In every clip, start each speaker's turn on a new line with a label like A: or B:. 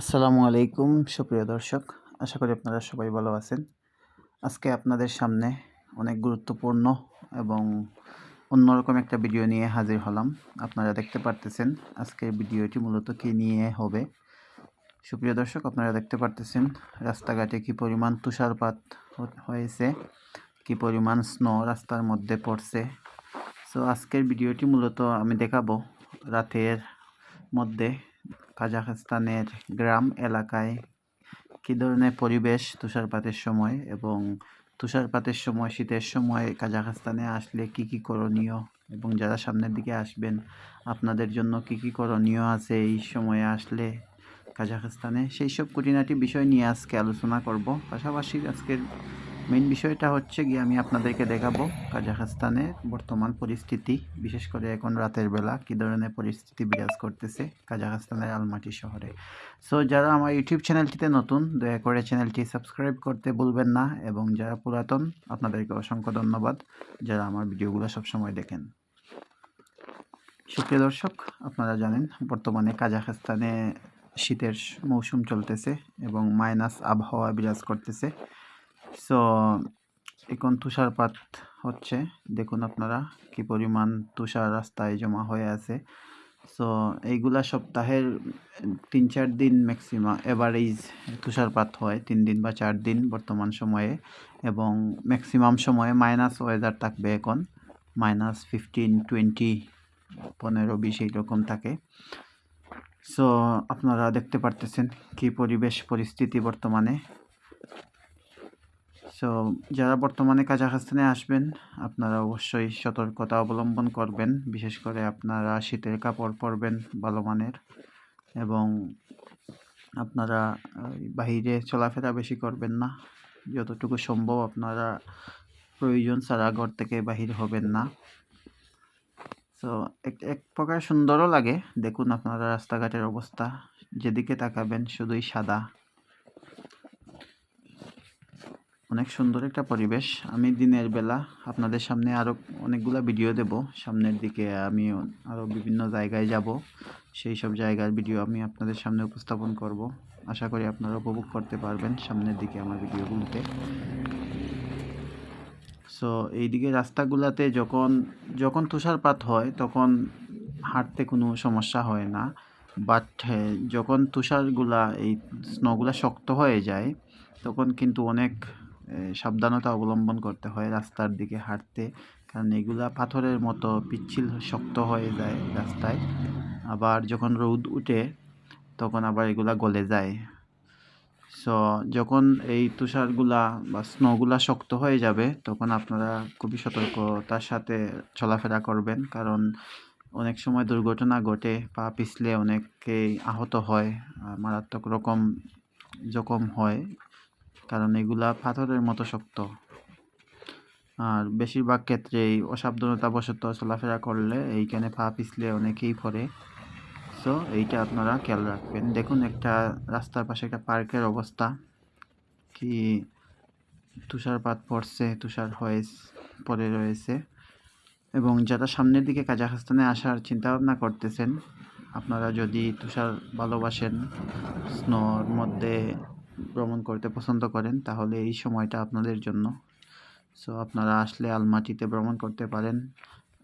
A: আসসালামু আলাইকুম, সুপ্রিয় দর্শক। আশা করি আপনারা সবাই ভালো আছেন। আজকে আপনাদের সামনে অনেক গুরুত্বপূর্ণ এবং অন্যরকম একটা ভিডিও নিয়ে হাজির হলাম। আপনারা দেখতে পারতেছেন আজকের ভিডিওটি মূলত কী নিয়ে হবে। সুপ্রিয় দর্শক, আপনারা দেখতে পারতেছেন রাস্তাঘাটে কী পরিমাণ তুষারপাত হয়েছে, কী পরিমাণ স্নো রাস্তার মধ্যে পড়ছে। সো আজকের ভিডিওটি মূলত আমি দেখাবো রাতের মধ্যে কাজাখস্তানের গ্রাম এলাকায় কী ধরনের পরিবেশ তুষারপাতের সময় এবং তুষারপাতের সময়, শীতের সময় কাজাখস্তানে আসলে কি কি করণীয় এবং যারা সামনের দিকে আসবেন, আপনাদের জন্য কি কি করণীয় আছে এই সময়ে আসলে? কাজাখস্তানে। সেই সব খুঁটিনাটি বিষয় নিয়ে আজকে আলোচনা করব। পাশাপাশি আজকের মেইন বিষয়টা হচ্ছে গিয়ে আমি আপনাদেরকে দেখাবো কাজাখস্তানের বর্তমান পরিস্থিতি। বিশেষ করে এখন রাতের বেলা কী ধরনের পরিস্থিতি বিরাজ করতেছে কাজাখস্তানের আলমাটি শহরে। সো যারা আমার ইউটিউব চ্যানেলটিতে নতুন, দয়া করে চ্যানেলটি সাবস্ক্রাইব করতে ভুলবেন না এবং যারা পুরাতন, আপনাদেরকে অসংখ্য ধন্যবাদ যারা আমার ভিডিওগুলো সবসময় দেখেন। সুপ্রিয় দর্শক, আপনারা জানেন বর্তমানে কাজাখস্তানে শীতের মৌসুম চলতেছে এবং মাইনাস আবহাওয়া বিরাজ করতেছে। সো এখন তুষারপাত হচ্ছে। দেখুন আপনারা কি পরিমাণ তুষার রাস্তায় জমা হয়ে আছে। সো এইগুলা সপ্তাহের তিন চার দিন ম্যাক্সিমাম এভারেজ তুষারপাত হয়। তিন দিন বা চার দিন বর্তমান সময়ে এবং ম্যাক্সিমাম সময়ে মাইনাস ওয়েদার থাকবে এখন। মাইনাস ফিফটিন টোয়েন্টি পনেরো, বিশ এইরকম থাকে। সো আপনারা দেখতে পারতেছেন কি পরিবেশ পরিস্থিতি বর্তমানে। সো যারা বর্তমানে কাজাখস্তানে আসবেন, আপনারা অবশ্যই সতর্কতা অবলম্বন করবেন, বিশেষ করে আপনারা শীতের কাপড় পরবেন ভালো মানের এবং আপনারা বাহিরে চলাফেরা বেশি করবেন না। যতটুকু সম্ভব আপনারা প্রয়োজন ছাড়া ঘর থেকে বাহির হবেন না। সো এক এক প্রকার সুন্দরও লাগে। দেখুন আপনারা রাস্তাঘাটের অবস্থা। যেদিকে তাকাবেন শুধুই সাদা। অনেক সুন্দর একটা পরিবেশ। আমি দিনের বেলা আপনাদের সামনে আরও অনেকগুলো ভিডিও দেব। সামনের দিকে আমি আরও বিভিন্ন জায়গায় যাব। সেই সব জায়গার ভিডিও আমি আপনাদের সামনে উপস্থাপন করব। আশা করি আপনারা উপভোগ করতে পারবেন সামনের দিকে আমার ভিডিওগুলোতে। সো এইদিকে রাস্তাগুলোতে যখন যখন তুষারপাত হয়, তখন হাঁটতে কোনো সমস্যা হয় না। বাট যখন তুষারগুলা, এই স্নোগুলা শক্ত হয়ে যায়, তখন কিন্তু অনেক সাবধানতা অবলম্বন করতে হয় রাস্তার দিকে হাঁটতে। কারণ এগুলা পাথরের মতো পিচ্ছিল, শক্ত হয়ে যায় রাস্তায়। আবার যখন রোদ উঠে, তখন আবার এগুলা গলে যায়। সো যখন এই তুষারগুলা বা স্নোগুলা শক্ত হয়ে যাবে, তখন আপনারা খুবই সতর্কতার সাথে চলাফেরা করবেন। কারণ অনেক সময় দুর্ঘটনা ঘটে, পা পিছলে অনেকেই আহত হয় মারাত্মক রকম জখম হয়, কারণ এগুলা পাথরের মতো শক্ত। আর বেশিরভাগ ক্ষেত্রেই অসাবধানতাবশত চলাফেরা করলে এইখানে পা পিছলে অনেকেই পড়ে। সো এইটা আপনারা খেয়াল রাখবেন। দেখুন, একটা রাস্তার পাশে একটা পার্কের অবস্থা। কি তুষারপাত পড়ছে, তুষার হয়ে পড়ে রয়েছে। এবং যারা সামনের দিকে কাজাখস্তানে আসার চিন্তা ভাবনা করতেছেন, আপনারা যদি তুষার ভালোবাসেন, স্নোর মধ্যে ভ্রমণ করতে পছন্দ করেন, তাহলে এই সময়টা আপনাদের জন্য। সো আপনারা আসলে আলমাটিতে ভ্রমণ করতে পারেন।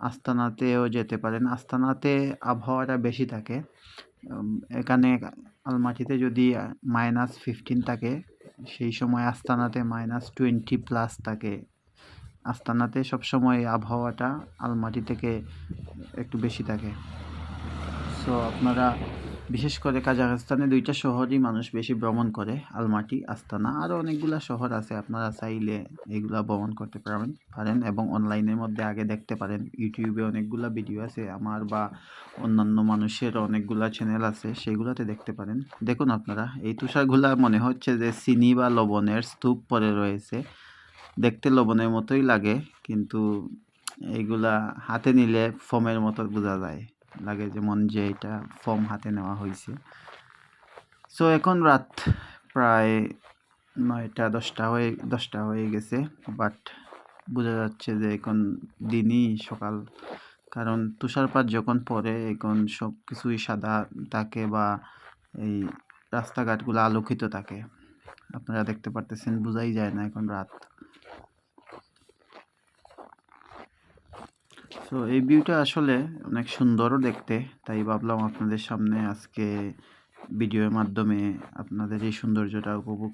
A: আস্তানাতেও যেতে পারেন। আস্তানাতে আবহাওয়াটা বেশি থাকে। এখানে আলমাটিতে যদি মাইনাস ফিফটিন থাকে, সেই সময় আস্তানাতে মাইনাস টোয়েন্টি প্লাস থাকে। আস্তানাতে সবসময় আবহাওয়াটা আলমাটি থেকে একটু বেশি থাকে। সো আপনারা বিশেষ করে কাজাখস্তানে দুইটা শহরই মানুষ বেশি ভ্রমণ করে, আলমাটি, আস্তানা আরও অনেকগুলা শহর আছে আপনারা চাইলে এগুলা ভ্রমণ করতে পারেন পারেন এবং অনলাইনের মধ্যে আগে দেখতে পারেন। ইউটিউবে অনেকগুলা ভিডিও আছে, আমার বা অন্যান্য মানুষের অনেকগুলা চ্যানেল আছে, সেগুলোতে দেখতে পারেন। দেখুন আপনারা, এই তুষারগুলা মনে হচ্ছে যে চিনি বা লবণের স্তূপ পরে রয়েছে। দেখতে লবণের মতোই লাগে, কিন্তু এইগুলা হাতে নিলে ফোমের মতো বোঝা যায়। লাগে যেমন যে এটা ফর্ম হাতে নেওয়া হয়েছে। সো এখন রাত প্রায় নয়টা, দশটা হয়ে দশটা হয়ে গেছে বাট বোঝা যাচ্ছে যে এখন দিনই সকাল। কারণ তুষারপাত যখন পড়ে, এখন সব কিছুই সাদা থাকে বা এই রাস্তাঘাটগুলো আলোকিত থাকে। আপনারা দেখতে পারতেছেন, বোঝাই যায় না এখন রাত। তো এই ভিউটা আসলে অনেক সুন্দরও দেখতে। তাই ভাবলাম আপনাদের সামনে আজকে ভিডিওর মাধ্যমে আপনাদের এই সৌন্দর্যটা উপভোগ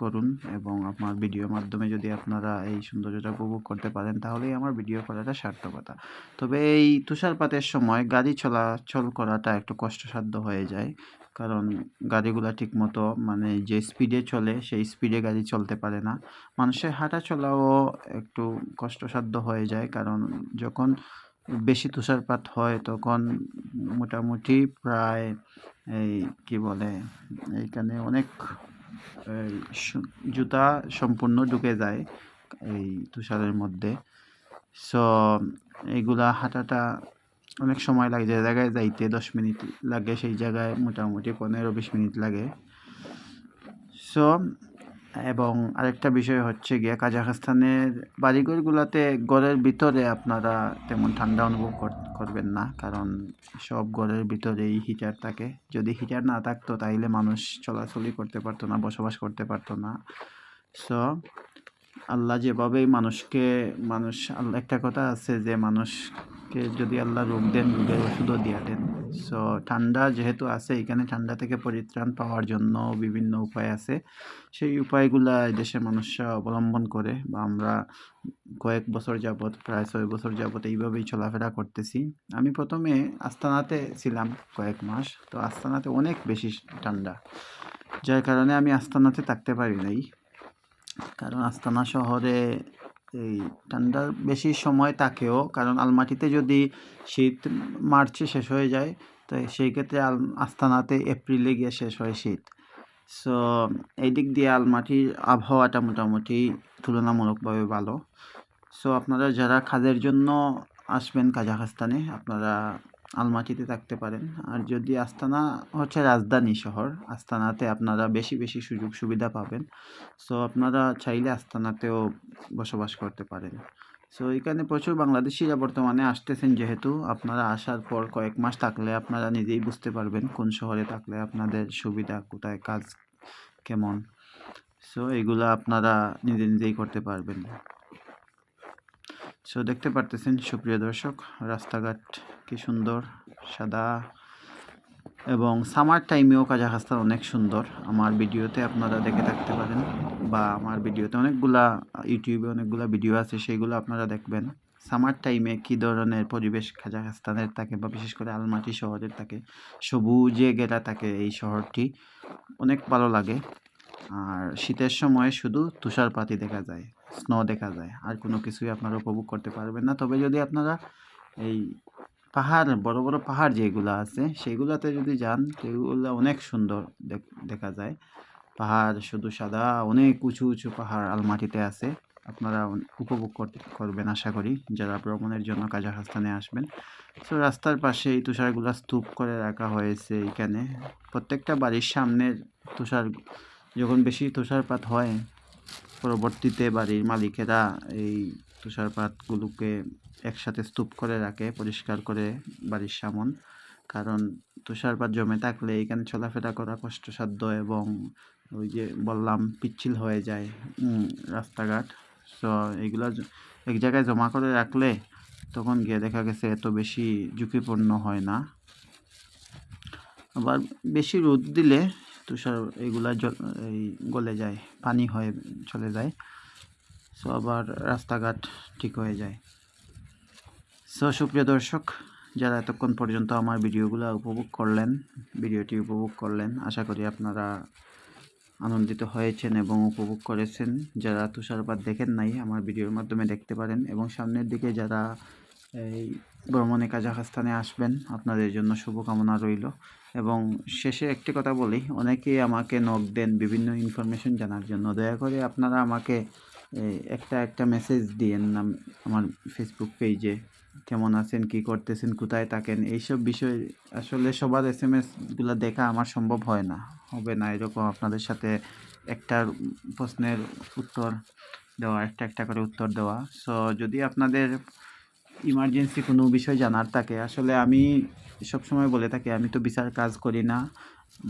A: করুন এবং আমার ভিডিওর মাধ্যমে যদি আপনারা এই সৌন্দর্যটা উপভোগ করতে পারেন, তাহলেই আমার ভিডিও করাটা সার্থকতা। তবে এই তুষারপাতের সময় গাড়ি চলাচল করাটা একটু কষ্টসাধ্য হয়ে যায়। কারণ গাড়িগুলো ঠিকমতো মানে যে স্পিডে চলে, সেই স্পিডে গাড়ি চলতে পারে না। মানুষের হাঁটা চলাও একটু কষ্টসাধ্য হয়ে যায়, কারণ যখন বেশি তুষারপাত হয়, তখন মোটামুটি প্রায় এই কি বলে, এইখানে অনেক জুতা সম্পূর্ণ ঢুকে যায় এই তুষারের মধ্যে। সো এইগুলা হাঁটাটা অনেক সময় লাগে, যে জায়গায় যাইতে দশ মিনিট লাগে, সেই জায়গায় মোটামুটি পনেরো বিশ মিনিট লাগে। সো এবং আরেকটা বিষয় হচ্ছে গিয়ে কাজাখস্তানের বাড়িঘরগুলোতে ঘরের ভিতরে আপনারা তেমন ঠান্ডা অনুভব কর- করবেন না, কারণ সব ঘরের ভিতরেই হিটার থাকে। যদি হিটার না থাকতো তাইলে মানুষ চলাচলই করতে পারতো না, বসবাস করতে পারতো না। সো আল্লাহ যেভাবেই মানুষকে, মানুষ আল্লাহ, একটা কথা আছে যে মানুষকে যদি আল্লাহ রোগ দেন রোগের ওষুধও দিয়ে দেন। সো ঠান্ডা যেহেতু আছে, এখানে ঠান্ডা থেকে পরিত্রাণ পাওয়ার জন্য বিভিন্ন উপায় আছে। সেই উপায়গুলা দেশের মানুষরা অবলম্বন করে বা আমরা কয়েক বছর যাবৎ, প্রায় ছয় বছর যাবৎ এইভাবেই চলাফেরা করতেছি। আমি প্রথমে আস্তানাতে ছিলাম কয়েক মাস, তো আস্তানাতে অনেক বেশি ঠান্ডা, যার কারণে আমি আস্তানাতে থাকতে পারি নাই। কারণ আস্তানা শহরে এই ঠান্ডার বেশি সময় থাকেও, কারণ আলমাটিতে যদি শীত মার্চে শেষ হয়ে যায়, তো সেই ক্ষেত্রে আল, আস্তানাতে এপ্রিলে গিয়ে শেষ হয় শীত। সো এই দিক দিয়ে আলমাটির আবহাওয়াটা মোটামুটি তুলনামূলকভাবে ভালো। সো আপনারা যারা কাজের জন্য আসবেন কাজাখস্তানে, আপনারা আলমাটিতে থাকতে পারেন। আর যদি আস্তানা হচ্ছে রাজধানী শহর, আস্তানাতে আপনারা বেশি বেশি সুযোগ সুবিধা পাবেন। সো আপনারা চাইলে আস্তানাতেও বসবাস করতে পারেন। সো এখানে প্রচুর বাংলাদেশিরা বর্তমানে আসতেছেন যেহেতু। আপনারা আসার পর কয়েক মাস থাকলে আপনারা নিজেই বুঝতে পারবেন কোন শহরে থাকলে আপনাদের সুবিধা, কোথায় কাজ কেমন। সো এগুলো আপনারা নিজে নিজেই করতে পারবেন। সো দেখতে পারতেছেন, সুপ্রিয় দর্শক, রাস্তাঘাট কি সুন্দর, সাদা এবং সামার টাইমেও কাজাখস্তান অনেক সুন্দর। আমার ভিডিওতে আপনারা দেখে থাকতে পারেন বা আমার ভিডিওতে অনেকগুলা ইউটিউবে অনেকগুলা ভিডিও আছে সেইগুলো আপনারা দেখবেন। সামার টাইমে কী ধরনের পরিবেশ কাজাখস্তানের থাকে বা বিশেষ করে আলমাটি শহরের থাকে, সবুজে ঘেরা থাকে এই শহরটি, অনেক ভালো লাগে। আর শীতের সময় শুধু তুষারপাতই দেখা যায়। স্নো দেখা যায়। আর কোনো কিছুই আপনারা উপভোগ করতে পারবেন না। তবে যদি আপনারা এই পাহাড়, বড় বড় পাহাড় যেগুলো আছে, সেগুলোতে যদি যান, সেগুলো অনেক সুন্দর দেখ- যায়। পাহাড় শুধু সাদা, অনেক উঁচু উঁচু পাহাড় আলমাটিতে আছে। আপনারা উপভোগ করতে, করবেন আশা করি। যারা ভ্রমণের জন্য কাজাখস্তানে আসবেন। তো রাস্তার পাশে এই তুষারগুলো স্তূপ করে রাখা হয়েছে এখানে প্রত্যেকটা বাড়ির সামনের তুষার, যখন বেশি তুষারপাত হয় পরবর্তীতে বাড়ির মালিকেরা এই তুষারপাতগুলোকে একসাথে স্তূপ করে রাখে, পরিষ্কার করে বাড়ির সামন। কারণ তুষারপাত জমে থাকলে এখানে চলাফেরা করা কষ্টসাধ্য এবং ওই যে বললাম, পিচ্ছিল হয়ে যায় রাস্তাঘাট। সো এগুলো এক জায়গায় জমা করে রাখলে তখন গিয়ে দেখা গেছে এত বেশি ঝুঁকিপূর্ণ হয় না। আবার বেশি রোদ দিলে তুষার এগুলা এই গলে যায়, পানি হয়ে চলে যায়। সো আবার রাস্তাঘাট ঠিক হয়ে যায়। সো সুপ্রিয় দর্শক, যারা এতক্ষণ পর্যন্ত আমার ভিডিওগুলো উপভোগ করলেন, ভিডিওটি উপভোগ করলেন, আশা করি আপনারা আনন্দিত হয়েছেন এবং উপভোগ করেছেন। যারা তুষারপাত দেখেন নাই, আমার ভিডিওর মাধ্যমে দেখতে পারেন এবং সামনের দিকে যারা এই ভ্রমণে কাজাখস্তানে আসবেন। আপনাদের জন্য শুভকামনা রইল। এবং শেষে একটি কথা বলি অনেকেই আমাকে নক দেন বিভিন্ন ইনফরমেশন জানার জন্য। দয়া করে আপনারা আমাকে একটা একটা মেসেজ দিয়েন আম- আমার ফেসবুক পেজে কেমন আছেন, কি করতেছেন, কোথায় থাকেন? এইসব বিষয় আসলে সবার এস এম এসগুলো দেখা আমার সম্ভব হয় না। হবে না এরকম আপনাদের সাথে একটার প্রশ্নের উত্তর দেওয়া, একটা একটা করে উত্তর দেওয়া। সো যদি আপনাদের ইমার্জেন্সি কোনো বিষয় জানার থাকে। আসলে আমি সবসময় বলে থাকি, আমি তো বিচার কাজ করি না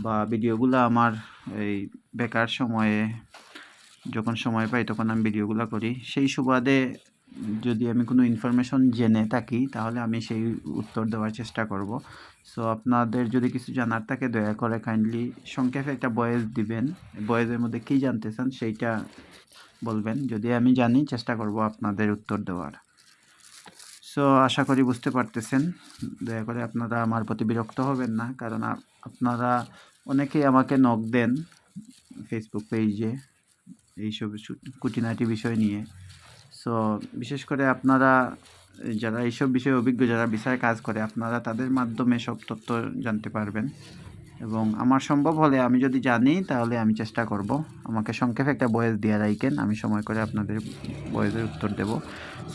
A: বা ভিডিওগুলো আমার এই বেকার সময়ে যখন সময় পাই তখন আমি ভিডিওগুলো করি। সেই সুবাদে যদি আমি কোনো ইনফরমেশন জেনে থাকি তাহলে আমি সেই উত্তর দেওয়ার চেষ্টা করব। সো আপনাদের যদি কিছু জানার থাকে দয়া করে কাইন্ডলি সংক্ষেপে একটা বয়েস দিবেন। বয়েসের মধ্যে কী জানতে চান সেইটা বলবেন। যদি আমি জানি, চেষ্টা করব আপনাদের উত্তর দেওয়ার। সো আশা করি বুঝতে পারতেছেন। দয়া করে আপনারা আমার প্রতি বিরক্ত হবেন না, কারণ আপনারা অনেকেই আমাকে নক দেন ফেসবুক পেজে এইসব খুঁটিনাটি বিষয় নিয়ে। সো বিশেষ করে আপনারা, যারা এইসব বিষয়ে অভিজ্ঞ, যারা বিষয়ে কাজ করে, আপনারা তাদের মাধ্যমে সব তথ্য জানতে পারবেন। এবং আমার সম্ভব হলে আমি যদি জানি, তাহলে আমি চেষ্টা করব। আমাকে সংক্ষেপে একটা বয়েস দিয়ে রাখেন আমি সময় করে আপনাদের বয়েসের উত্তর দেব।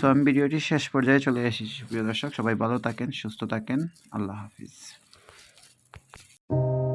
A: সো আমি ভিডিওটি শেষ পর্যায়ে চলে এসেছি। প্রিয় দর্শক, সবাই ভালো থাকেন, সুস্থ থাকেন। আল্লাহ হাফিজ।